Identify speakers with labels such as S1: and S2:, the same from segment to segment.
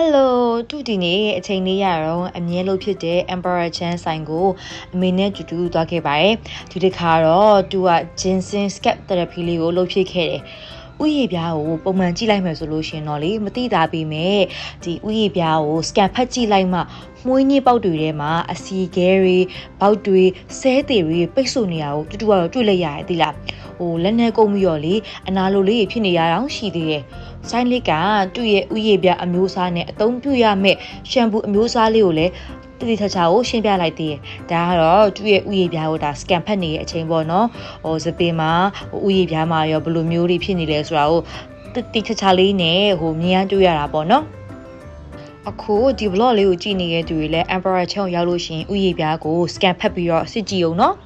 S1: Hello သူဒီနေ့အချိန်လေးရတော့အမြဲလို့ဖြစ်တဲ့ Emperor Chan ဆိုင်ကိုအမေနဲ့တူတူသွားခဲ့ပါတယ်ဒီတစ်ခါတော့သူက ginseng scalp therapy လေးကိုလုပ်ဖြစ်ခဲ့တယ် ဥယျာဉ်ပြားကိုပုံမှန်ကြည့်လိုက်မယ်ဆိုလို့ရှင်တော့လေမတိတာပြီးမဲ့ဒီဥယျာဉ်ပြားကို scan ဖတ်ကြည့်လိုက်မှမွှေးညစ်ပေါက်တွေထဲမှာအစီခဲတွေပေါက်တွေဆဲသေးတွေပိတ်ဆို့နေတာကိုတူတူကတော့တွေ့လိုက်ရတယ်သိလားဟိုလက်နဲ့ကုန်ပြီးတော့လေအနာလိုလေးဖြစ်နေရအောင်ရှိသေးတယ်ဆိုင်လစ်ကသူ့ရဲ့ဥယျာဉ်ပြားအမျိုးအစားနဲ့အသုံးပြုရမယ့်ရှမ်ပူအမျိုးအစားလေးကိုလည်း တတိထချာကိုရှင်းပြလိုက်သေးတယ်။ဒါကတော့သူ့ရဲ့ဥယျာဉ်ပြားကိုဒါ scan ဖတ်နေတဲ့အချိန်ပေါ့နော်။ဟိုစပင်မှာဟိုဥယျာဉ်ပြားမှာရောဘယ်လိုမျိုးတွေဖြစ်နေလဲဆိုတာကိုတတိထချာလေးနဲ့ဟိုမြင်ရတွေ့ရတာပေါ့နော်။အခုဒီ vlog လေးကိုကြည့်နေတဲ့သူတွေလည်း Emperor ချုံရောက်လို့ရှိရင်ဥယျာဉ်ပြားကို scan ဖတ်ပြီးတော့စစ်ကြည့်အောင်နော်။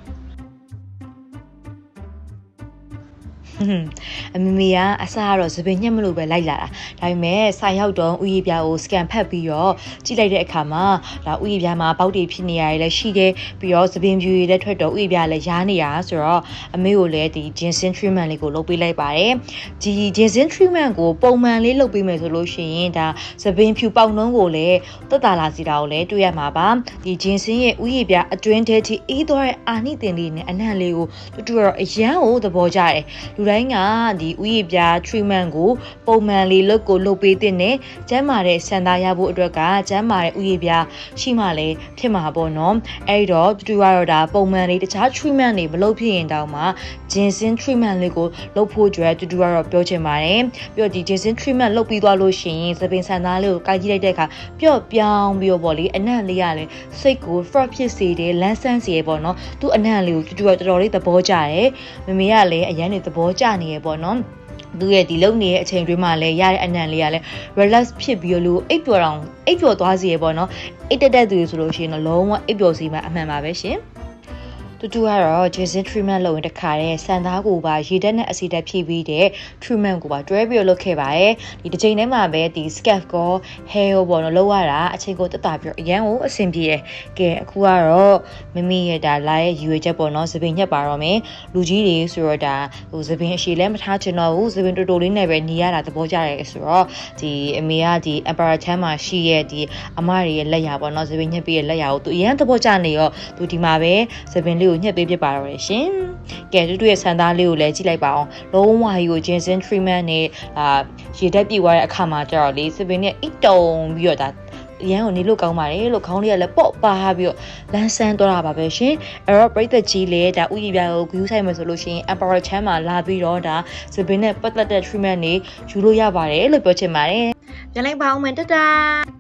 S1: အမမေကအစကတော့သပင်ညက်မလို့ပဲလိုက်လာတာဒါပေမဲ့ဆိုင်ရောက်တော့ဥယျာဉ်ပြားကို scan ဖတ်ပြီးတော့ကြည့်လိုက်တဲ့အခါမှာဒါဥယျာဉ်ပြားမှာပေါက်တွေဖြစ်နေရတယ်လည်းရှိတယ်ပြီးတော့သပင်ဖြူတွေလည်းထွက်တော့ဥယျာဉ်ပြားလည်းရားနေရဆိုတော့အမေကိုလည်းဒီ ginseng treatment လေးကိုလုပ်ပေးလိုက်ပါတယ်ဒီ ginseng treatment ကိုပုံမှန်လေးလုပ်ပေးမယ်ဆိုလို့ရှိရင်ဒါသပင်ဖြူပေါက်နှုံးကိုလည်းတက်တာလာစီတာကိုလည်းတွေ့ရမှာပါဒီ ginseng ရဲ့ဥယျာဉ်ပြားအတွင်းထဲထိအေးသွားတဲ့အာနိသင်လေးနဲ့အနံ့လေးကိုတူတူတော့အရန်ကိုသဘောကျတယ်လူတိုင်းကဒီဥယျာဉ်ပြား treatment ကိုပုံမှန်လေးလုပ်ကိုလုပ်ပေးတဲ့နဲ့ကျန်းမာတဲ့ဆန္ဒရဖို့အတွက်ကကျန်းမာတဲ့ဥယျာဉ်ပြားရှိမှလည်းဖြစ်မှာပေါ့နော်အဲ့တော့တူတူကတော့ဒါပုံမှန်လေးတခြား treatment တွေမလုပ်ဖြစ်ရင်တောင်မှ ginseng treatment လေးကိုလုပ်ဖို့ကြွယ်တူတူကတော့ပြောချင်ပါတယ်ပြီးတော့ဒီ ginseng treatment လုပ်ပြီးသွားလို့ရှိရင်သပင်ဆန္ဒလေးကိုကိုက်ကြည့်လိုက်တဲ့အခါပျော့ပြောင်းပြီးတော့ပေါ့လေအနံ့လေးကလည်းစိတ်ကို fresh ဖြစ်စေတယ်လန်းဆန်းစေရပေါ့နော်သူ့အနံ့လေးကိုတူတူကတော်တော်လေးသဘောကျတယ်မမေကလည်းအရန်နေသဘောကျနေရပေါ့နော်သူရဲ့ဒီလုံနေတဲ့အချိန်တွင်းမှာလည်းရတဲ့အနံ့လေးကလည်း relax ဖြစ်ပြီးတော့လို့အိပ်ပျော်အောင်အိပ်ပျော်သွားစေရပေါ့နော်အိတ်တက်တက်သူတွေဆိုလို့ရှိရင်တော့လုံးဝအိပ်ပျော်စီမှအမှန်ပါပဲရှင် တူတူကတော့ ginseng treatment လုပ်ရင်တခါတည်းစံသားကိုပါရေတက်နဲ့အဆီတက်ဖြည့်ပြီးတဲ့ treatment ကိုပါတွဲပြီးတော့လုပ်ခဲ့ပါတယ်ဒီတစ်ချိန်တည်းမှာပဲဒီ scalp ကို hair ကိုပေါ့နော်လုပ်ရတာအချိန်ကိုတက်တာပြီးတော့အရန်ကိုအဆင်ပြေတယ်ကဲအခုကတော့မမီရဲ့ဒါလာရဲ့ရွေချက်ပေါ့နော်သပင်ညက်ပါတော့မယ်လူကြီးတွေဆိုတော့ဒါဟိုသပင်အရှိလဲမထားချင်တော့ဘူးသပင်တူတူလေးနဲ့ပဲနေရတာသဘောကျတယ်ဆိုတော့ဒီအမေကဒီ emperor ချမ်းမှာရှိရဲ့ဒီအမတွေရဲ့လက်ရာပေါ့နော်သပင်ညက်ပြီးရဲ့လက်ရာကိုသူအရန်သဘောကျနေရောသူဒီမှာပဲသပင်လေးကိုညှက်ပေးဖြစ်ပါတော့တယ်ရှင်။ကဲတူတူရဲ့ဆန်သားလေးကိုလည်းကြည့်လိုက်ပါအောင်။လုံးဝကြီးကို ginseng treatment နဲ့အာရေတက်ပြေသွားတဲ့အခါမှာကျတော့လေသပင်နဲ့အိတ်တုံပြီးတော့ဒါရန်ကိုနေလို့ကောင်းပါတယ်လို့ခေါင်းလေးကလည်းပေါ့ပါပြီးတော့လန်းဆန်းသွားတာပါပဲရှင်အဲ့တော့ပြိသက်ကြီးလည်းဒါဥယျာဉ်ပြာကိုဂယူးဆိုင်မှာဆိုလို့ရှိရင် emperor ချမ်းမှာလာပြီးတော့ဒါသပင်နဲ့ပတ်သက်တဲ့ treatment တွေယူလို့ရပါတယ်လို့ပြောချင်ပါတယ်ပြန်လိုက်ပါအောင်မယ်တတာ